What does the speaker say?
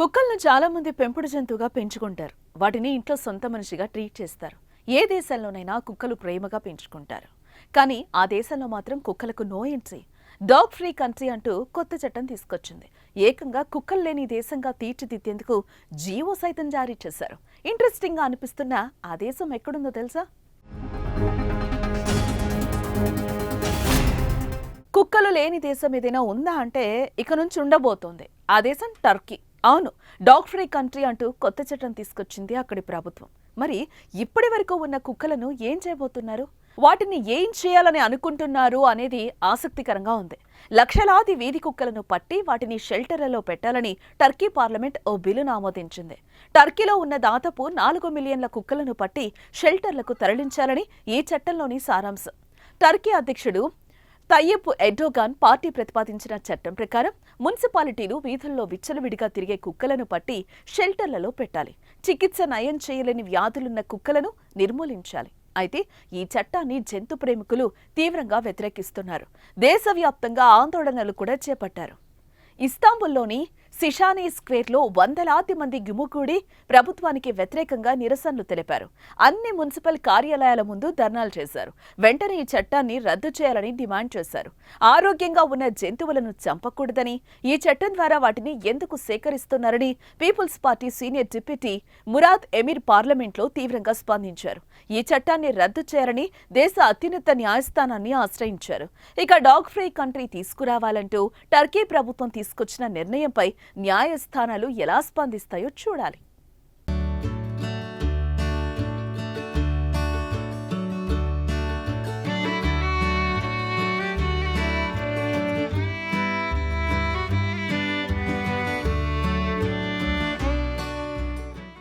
కుక్కలను చాలా మంది పెంపుడు జంతువుగా పెంచుకుంటారు. వాటిని ఇంట్లో సొంత మనిషిగా ట్రీట్ చేస్తారు. ఏ దేశంలోనైనా కుక్కలు ప్రేమగా పెంచుకుంటారు. కానీ ఆ దేశంలో మాత్రం కుక్కలకు no entry. Dog free country అంటూ కొత్త చట్టం తీసుకొచ్చింది. ఏకంగా కుక్కలు లేని దేశంగా తీర్చిదిద్దేందుకు జీవో సైతం జారీ చేశారు. ఇంట్రెస్టింగ్గా అనిపిస్తున్న ఆ దేశం ఎక్కడుందో తెలుసా? కుక్కలు లేని దేశం ఏదైనా ఉందా అంటే ఇక నుంచి ఉండబోతోంది. ఆ దేశం టర్కీ. అవును డాగ్ ఫ్రీ కంట్రీ అంటూ కొత్త చట్టం తీసుకొచ్చింది అక్కడి ప్రభుత్వం. మరి ఇప్పటి వరకు ఉన్న కుక్కలను ఏం చేయబోతున్నారు? వాటిని ఏం చేయాలని అనుకుంటున్నారు అనేది ఆసక్తికరంగా ఉంది. లక్షలాది వీధి కుక్కలను పట్టి వాటిని షెల్టర్లలో పెట్టాలని టర్కీ పార్లమెంట్ ఓ బిల్లును ఆమోదించింది. టర్కీలో ఉన్న దాదాపు నాలుగు మిలియన్ల కుక్కలను పట్టి షెల్టర్లకు తరలించాలని ఈ చట్టంలోని సారాంశం. టర్కీ అధ్యక్షుడు తయ్యప్ ఎర్డోగాన్ పార్టీ ప్రతిపాదించిన చట్టం ప్రకారం మున్సిపాలిటీలు వీధుల్లో విచ్చలవిడిగా తిరిగే కుక్కలను పట్టి షెల్టర్లలో పెట్టాలి. చికిత్స నయం చేయలేని వ్యాధులున్న కుక్కలను నిర్మూలించాలి. అయితే ఈ చట్టాన్ని జంతు ప్రేమికులు తీవ్రంగా వ్యతిరేకిస్తున్నారు. దేశవ్యాప్తంగా ఆందోళనలు కూడా చేపట్టారు. ఇస్తాంబుల్లోని సిషానీ స్క్వేర్లో వందలాది మంది గుమికూడి ప్రభుత్వానికి వ్యతిరేకంగా నిరసనలు తెలిపారు. అన్ని మున్సిపల్ కార్యాలయాల ముందు ధర్నాలు చేశారు. వెంటనే ఈ చట్టాన్ని రద్దు చేయాలని డిమాండ్ చేశారు. ఆరోగ్యంగా ఉన్న జంతువులను చంపకూడదని ఈ చట్టం ద్వారా వాటిని ఎందుకు సేకరిస్తున్నారని people's party senior deputy Murat Emir పార్లమెంట్లో తీవ్రంగా స్పందించారు. ఈ చట్టాన్ని రద్దు చేయాలని దేశ అత్యున్నత న్యాయస్థానాన్ని ఆశ్రయించారు. ఇక డాగ్ ఫ్రీ కంట్రీ తీసుకురావాలంటూ టర్కీ ప్రభుత్వం తీసుకొచ్చిన నిర్ణయంపై న్యాయస్థానాలు ఎలా స్పందిస్తాయో చూడాలి.